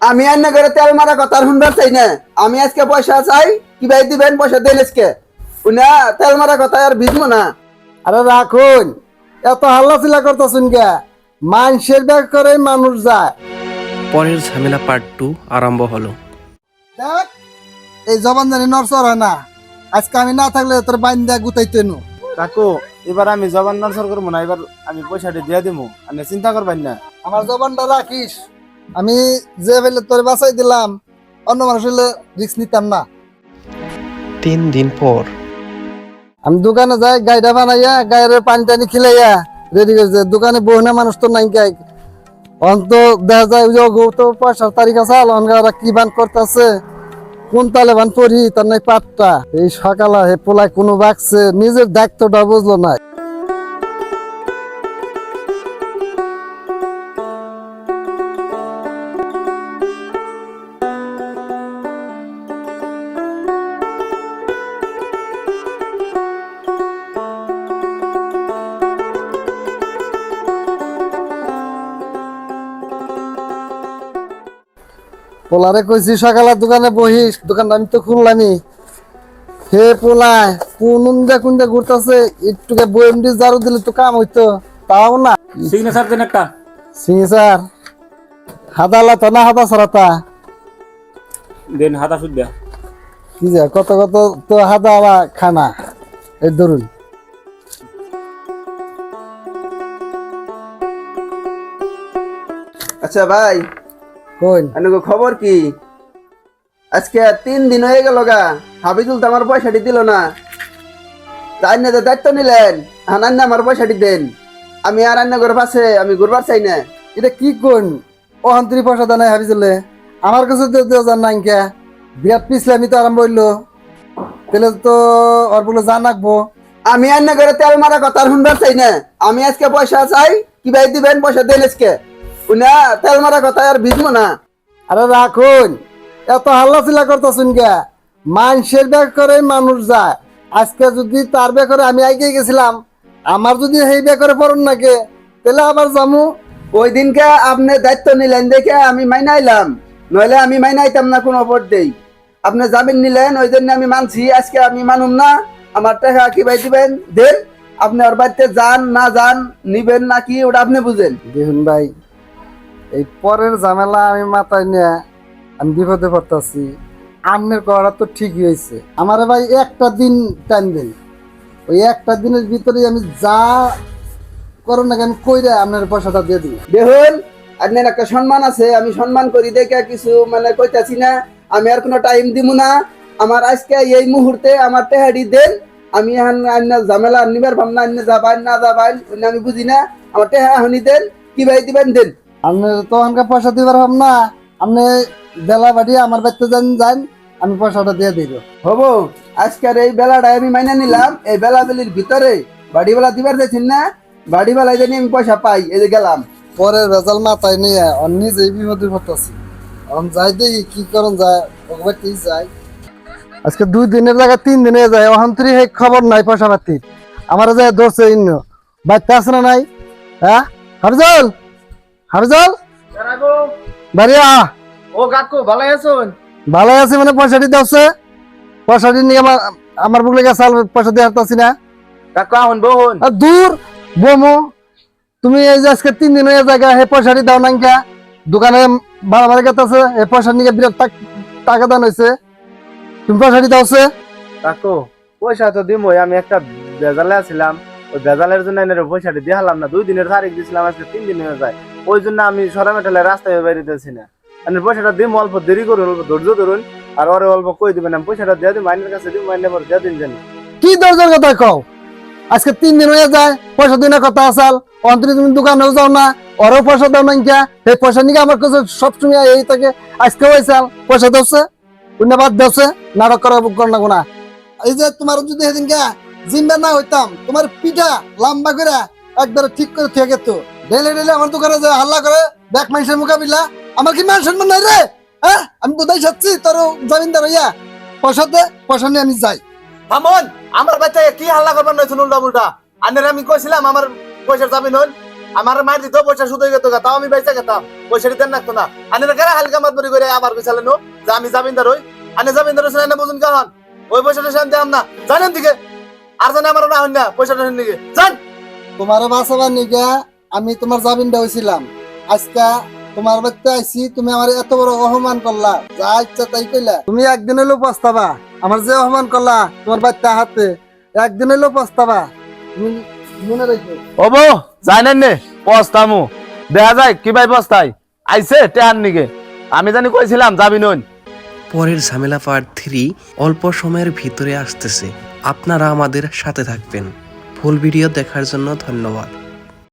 আমি আর না করে তেল মারা কথা শুনবার চাই না। আমি আজকে পয়সা চাই কি ভাই দিবেন? পয়সা দেন আজকে। উনা তেল মারা কথা আর ভিজবো না। আরে রাখুন এত হাল্লা চিল্লা করতেছুন কে? মানুষের ব্যাগ করে মানুষ যায়। পরের ঝামেলা পার্ট টু আরম্ভ হলো। দেখ এই জবান জানি নরসর হয় না। আজকে আমি না থাকলে তোর বাইন দেয়া গুতাইতে নু কাকু এবার আমি জবান নরসর করব না এবার আমি পয়সাটা দিয়ে দিব আপনি চিন্তা করবেন না। আমার জবানটা রাখিস। আমি যে বেলে তোর বাঁচাই দিলাম অন্য মানুষ হলে রিক্স নিতাম না। তিন দিন পর। আমি দোকানে যাই গাইডা বানাইয়া গায়ের পানি টানি খিলাইয়া রেডি করছে দোকানে বহুনা মানুষ তো নাই গাই অন্ত দেখা যায় ওই যে তো পয়সার তারিখ আছে ওরা কি বান করতেছে? কোন তালে বান পড়ি? তার নাই পাটটা এই সকালে হে পোলায় কোনো বাকছে নিজের দায়িত্বটা বুঝলো না। পোলারে কইছি সকালে দোকানে বহিস দোকানটা আমি তো খুললামই। হে পোলা কোন উন্দা কুন্দা ঘুরতেছে? একটুকে বইমডি জারু দিলে তো কাম হইতো তাও না। সিগনেচার দেন একটা। সিং স্যার হাদালা তো না হাদা সরাতা দেন হাতা সুদ্ধা কি যে কত কত তো হাদা বা খানা। এই ধরুন। আচ্ছা ভাই কইন আনুগো খবর কি? আজকে তিন দিন হয়ে গেল গা। হাবিজুল তো আমার পয়সাটি দিল না। তাই না তো দায়িত্ব নিলেন হানান না আমার পয়সাটি দেন। আমি আর রান্না করে পাশে আমি ঘুরবার চাই না। এটা কি কোন ও হান্তরি পয়সা দানাই ভাবিছিলে আমার কাছে তো দেওয়া যান নাই কে। বিরাট পিছলে আমি তো আরম্ভ হইল তাহলে তো ওর বলে জান রাখব। আমি আর না করে তেল মারা কথা শুনবার চাই না। আমি আজকে পয়সা চাই কি ভাই দিবেন পয়সা দেন আজকে। উনা তেল মারা কথা আর ভিজবো না। আরে রাখুন এত হাল্লা চিল্লা করতেছুন কে? মানুষের ব্যাগ করে মানুষ যায়। আজকে যদি তার ব্যাগ করে আমি আগে গেছিলাম আমার যদি সেই ব্যাগ করে পড়ুন নাকি তাহলে আবার যামু ওই দিনকে আপনি দায়িত্ব নিলেন দেখে আমি মাইনাইলাম নইলে আমি মাইনাইতাম না কোনো ভোট দেই। আপনি জামিন নিলেন ওই জন্য আমি মানছি আজকে আমি মানুম না। আমার টাকা কি ভাই দিবেন? দেন। আপনি ওর বাড়িতে যান না যান নিবেন না কি ওটা আপনি বুঝেন। দেখুন ভাই এই পরের ঝামেলা আমি মাথায় নিয়ে আমি বিপদে পড়তেছি। আমনের করা তো ঠিকই হয়েছে আমারে ভাই একটা দিন টাইম দিন। ওই একটা দিনের ভিতরে আমি যা করো নাকি আমি কইরা আপনার পয়সাটা দিয়ে দিই। দেখুন আপনার একটা সম্মান আছে, আমি সম্মান করি, দেখে কিছু মানে কইতাছি না। আমি আর কোনো টাইম দিব না। আমার আজকে এই মুহূর্তে আমার টেহাডি দেন। আমি এখন আন্য ঝামেলা নিবার ভাবনা আন্য যাবান না যাবান আমি বুঝি না। আমার টেহা এখনই দেন। কি ভাই দিবেন, দেন। আপনি তো আমাকে পয়সা দিবার হব না। আপনি বেলা বাড়ি আমার বাড়িতে যান যান, আমি পয়সাটা দিয়ে দিব। হব? আজকের এই বেলাটাই আমি মাইনে নিলাম। এই বেলা বেলির ভিতরে বাড়ি বেলা দিবার যাচ্ছেন না বাড়ি বেলায় জানি আমি পয়সা পাই, এই যে গেলাম। পরের রেজাল মাথায় নিয়ে অন্য নিজেই বিপদে পড়তেছি। এখন যাই দেখি কি করুন যায় ভগবতী যাই। আজকে দুই দিনের জায়গায় তিন দিনে যায় অহন্তরি সেই খবর নাই পয়সা পাতি আমার যায় ধরছে ইন্ন। বাচ্চা আছে না নাই? হ্যাঁ? হাফিজল! হাফিজল বাড়ি আ ও কাকু ভালো আছেন? ভালো আছে মানে পয়সাটি দেওছে পয়সাটি নিয়ে আমার আমার বুকলে গেছে পয়সা দিয়ে হারতাছি না। কাকু আহন বহুন। দূর বোমো তুমি এই যে আজকে তিন দিন হয়ে জায়গা হে পয়সাটি দাও দোকানে ভাড়া গেতেছে এই পয়সা নিয়ে বিরাট টাক- দান হয়েছে তুমি পয়সাটি দাওছে কাকু পয়সা তো দিম আমি একটা বেজালে আছিলাম। ওই বেজালের জন্য পয়সাটা দিয়ে হালাম না। দুই দিনের তারিখ দিয়েছিলাম আজকে তিন দিন হয়ে যায়। ওই জন্য আমি সরা মেটালে রাস্তায় বেরিতেছি না। এনের পয়সাটা দিম, অল্প দেরি করুন, অল্প ধৈর্য ধরুন, আর ওরে অল্প কই দিবেন আমি পয়সাটা দিয়ে দিই মাইনের কাছে দিই মাইনে পর দিয়ে দিন জানি। কি দরজার কথা কও? আজকে তিন দিন হয়ে যায়, পয়সা দিনের কথা আসাল, অন্তরে তুমি দোকানেও যাও না, ওরও পয়সা দাও নাই কে এই পয়সা নিয়ে আমার কাছে সবসময় এই থাকে, আজকে হয়েছে পয়সা দেওছে অন্য বাদ দেওছে, নাটক করা কর না গোনা। এই যে তোমার যদি সেদিন কে জিম্বা না হইতাম, তোমার পিঠা লম্বা করে একবারে ঠিক করে থেকে তো ডেলে ডেলে আমার দোকানে যে হাল্লা করে ব্যাক মানুষের মোকাবিলা আমার কি মান সম্মান নাই রে? হ্যাঁ? আমি বোধহয় সাচ্ছি তোর জমিনদার হইয়া। পয়সা দে পয়সা নিয়ে আমি যাই। মামন আমার বাচ্চা কি হাল্লা করবার নয় শুনুন উল্টা আনের আমি কইছিলাম আমার পয়সার যাবি নন আমার মার দিত পয়সা শুধু গেত গা তাও আমি বাইসা গেতাম। পয়সা দিতেন লাগতো না। আনে কেন হালকা মাত মরি করে আবার কইসালেন নো যে আমি জামিনদার হই। আনে জামিনদার হইছেন এনে বুঝুন কাহন ওই পয়সাটা শান্তি আম না। জানেন দিকে? আর জানে আমার না হন না পয়সাটা হন দিকে জান তোমার বাঁচাবার নিগা আমি তোমার জামিনটা হয়েছিলাম আজকা তোমার বাড়িতে আইসি তুমি আমার এত বড় অপমান করলা। যা ইচ্ছা তাই কইলা। তুমি একদিন হলেও পস্তাবা। আমার যে অপমান করলা তোমার বাচ্চা হাতে একদিন হলেও পস্তাবা। মনে রেখো। ওবো জানেন নে পস্তামু। দেখা যায় কি ভাই পস্তাই। আইছে টেহার নিকে আমি জানি কইছিলাম যাবি নন পরের ঝামেলা পার্ট থ্রি অল্প সময়ের ভিতরে আসতেছে। আপনারা আমাদের সাথে থাকবেন। ফুল ভিডিও দেখার জন্য ধন্যবাদ।